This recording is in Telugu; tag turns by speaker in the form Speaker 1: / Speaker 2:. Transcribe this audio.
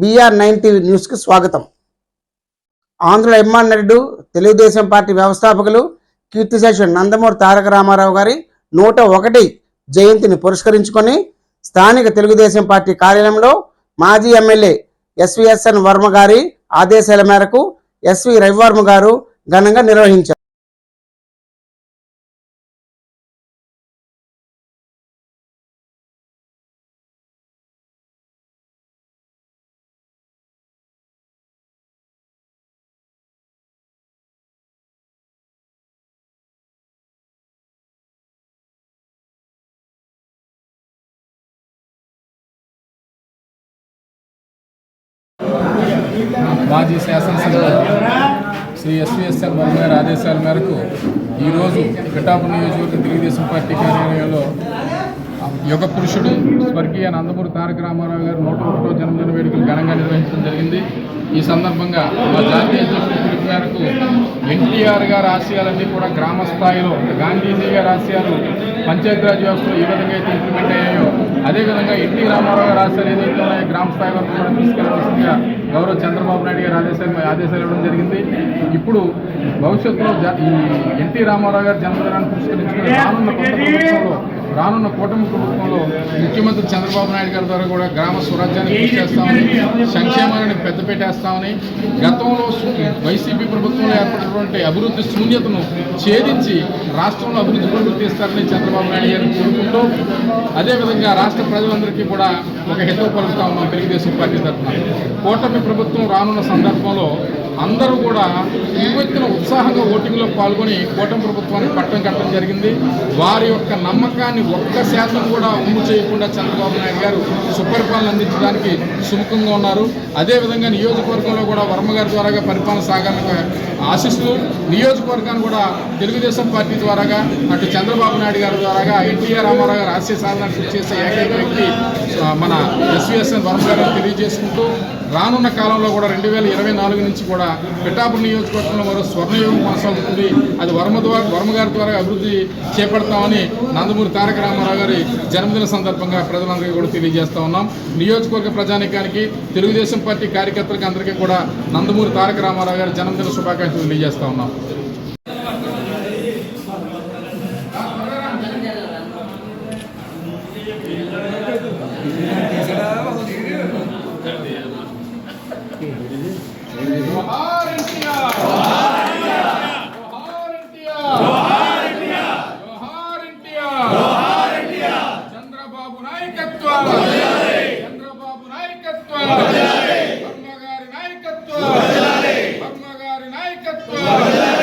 Speaker 1: బిఆర్ నైన్ టీవీ న్యూస్కి స్వాగతం. ఆంధ్ర ఎమ్మాన్ నాయుడు తెలుగుదేశం పార్టీ వ్యవస్థాపకులు కీర్తిశేషు నందమూరి తారక రామారావు గారి నూట ఒకటి జయంతిని పురస్కరించుకొని స్థానిక తెలుగుదేశం పార్టీ కార్యాలయంలో మాజీ ఎమ్మెల్యే ఎస్విఎస్ఎన్ వర్మ గారి ఆదేశాల మేరకు ఎస్వి రవివర్మ గారు ఘనంగా నిర్వహించారు.
Speaker 2: మాజీ శాసనసభ్యులు శ్రీ ఎస్విఎస్ఎల్ వర్మ గారి ఆదేశాల మేరకు ఈరోజు పిఠాపు నియోజకవర్గ తెలుగుదేశం పార్టీ కార్యాలయంలో యుగ పురుషుడు స్వర్గీయ నందమూరి తారక రామారావు గారు నూట ఒకటో జన్మదిన వేడుకలు ఘనంగా నిర్వహించడం జరిగింది. ఈ సందర్భంగా మా జాతీయ అధ్యక్షుడు పిలుపు మేరకు ఎన్టీఆర్ గారి ఆశయాలన్నీ కూడా గ్రామ స్థాయిలో గాంధీజీ గారి ఆశయాలు పంచాయతీరాజ్ వ్యవస్థలో ఏ విధంగా అయితే ఇంప్లిమెంట్ అయ్యాయో అదేవిధంగా ఎన్టీ రామారావు గారి ఆశయాలు ఏదైతే ఉన్నాయో గ్రామ స్థాయి వరకు కూడా తీసుకెళ్ళాల్సిందిగా గౌరవ చంద్రబాబు నాయుడు గారి ఆదేశాలు ఆదేశాలు ఇవ్వడం జరిగింది. ఇప్పుడు భవిష్యత్తులో ఈ ఎన్టీ రామారావు గారి జన్మదినాన్ని పురస్కరించుకుని రానున్న కొత్త ప్రభుత్వంలో రానున్న కూటమి ప్రభుత్వంలో ముఖ్యమంత్రి చంద్రబాబు నాయుడు గారి ద్వారా కూడా గ్రామ స్వరాజ్యాన్ని పూర్తి చేస్తామని సంక్షేమాన్ని పెద్దపెట్టేస్తామని గతంలో వైసీపీ ప్రభుత్వంలో ఏర్పడినటువంటి అభివృద్ధి శూన్యతను ఛేదించి రాష్ట్రంలో అభివృద్ధి పరుగులు చంద్రబాబు నాయుడు గారిని కోరుకుంటూ అదేవిధంగా రాష్ట్ర ప్రజలందరికీ కూడా ఒక హితవు పలుకుతా ఉన్నాం తెలుగుదేశం పార్టీ తరఫున. కూటమి ప్రభుత్వం రానున్న సందర్భంలో అందరూ కూడా ఉవ్వెత్తున ఉత్సాహంగా ఓటింగ్లో పాల్గొని కూటమి ప్రభుత్వానికి పట్టం కట్టడం జరిగింది. వారి యొక్క నమ్మకాన్ని ఒక్క శాతం కూడా ఉమ్ము చేయకుండా చంద్రబాబు నాయుడు గారు సుపరిపాలన అందించడానికి సుముఖంగా ఉన్నారు. అదేవిధంగా నియోజకవర్గంలో కూడా వర్మ గారి ద్వారాగా పరిపాలన సాగాలని ఆశిస్తూ నియోజకవర్గాన్ని కూడా తెలుగుదేశం పార్టీ ద్వారాగా అటు చంద్రబాబు నాయుడు గారి ద్వారాగా ఎన్టీఆర్ రామారావు గారు ఆశయ సాధన చేసే ఏకైక వ్యక్తి మన ఎస్విఎస్ఎన్ వర్మ గారు తెలియజేసుకుంటూ రానున్న కాలంలో కూడా రెండు వేల ఇరవై నాలుగు నుంచి కూడా పిఠాపురం నియోజకవర్గంలో మరో స్వర్ణయోగం కొనసాగుతుంది. అది వర్మ ద్వారా వర్మ గారి ద్వారా అభివృద్ధి చేపడతామని నందమూరి తారక రామారావు గారి జన్మదిన సందర్భంగా ప్రజలందరికీ కూడా తెలియజేస్తా ఉన్నాం. నియోజకవర్గ ప్రజానికానికి తెలుగుదేశం పార్టీ కార్యకర్తలకి అందరికీ కూడా నందమూరి తారక రామారావు గారి జన్మదిన శుభాకాంక్షలు తెలియజేస్తా ఉన్నాం. జోహార్ జోహార్ ఎన్టీఆర్ జోహార్ ఎన్టీఆర్ చంద్రబాబు నాయకత్వం చంద్రబాబు నాయకత్వం వర్మ గారి నాయకత్వం వర్మ గారి నాయకత్వం